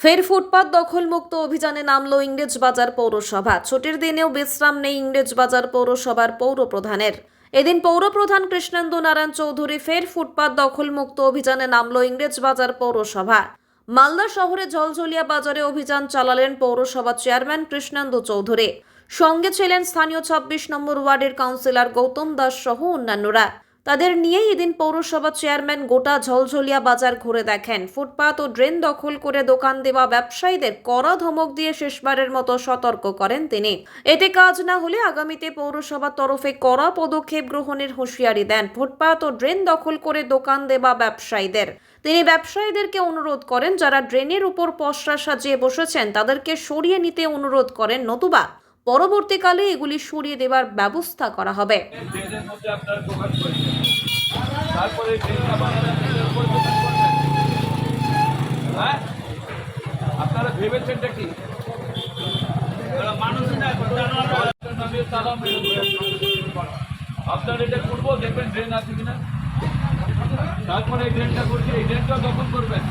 ফের ফুটপাত দখলমুক্ত অভিযানে নামলো ইংরেজবাজার পৌরসভা। ছুটির দিনেও বিশ্রাম নেই ইংরেজবাজার পৌরসভার পৌর প্রধানের এদিন পৌরপ্রধান কৃষ্ণেন্দু নারায়ণ চৌধুরী ফের ফুটপাত দখলমুক্ত অভিযানে নামলো ইংরেজবাজার পৌরসভা। মালদা শহরে ঝলঝলিয়া বাজারে অভিযান চালালেন পৌরসভা চেয়ারম্যান কৃষ্ণেন্দু চৌধুরী। সঙ্গে ছিলেন স্থানীয় ছাব্বিশ নম্বর ওয়ার্ডের কাউন্সিলর গৌতম দাস সহ অন্যান্যরা। তাদের নিয়েই এদিন পৌরসভা চেয়ারম্যান গোটা ঝলঝলিয়া বাজার ঘুরে দেখেন। ফুটপাত ও ড্রেন দখল করে দোকান দেওয়া ব্যবসায়ীদের কড়া ধমক দিয়ে শেষবারের মতো সতর্ক করেন তিনি। এতে কাজ না হলে আগামীতে পৌরসভার তরফে কড়া পদক্ষেপ গ্রহণের হুঁশিয়ারি দেন ফুটপাত ও ড্রেন দখল করে দোকান দেওয়া ব্যবসায়ীদের। তিনি ব্যবসায়ীদেরকে অনুরোধ করেন, যারা ড্রেনের উপর পসরা সাজিয়ে বসেছেন, তাদেরকে সরিয়ে নিতে অনুরোধ করেন নতুবা। পরবর্তীকালে এগুলি সরিয়ে দেওয়ার ব্যবস্থা করা হবে আপনার ভেবেছেনটা কি। আপনার এটা করব, দেখবেন ড্রেন আছে কিনা তারপরে এই ড্রেনটা করছি, এই ড্রেনটা দখল করবেন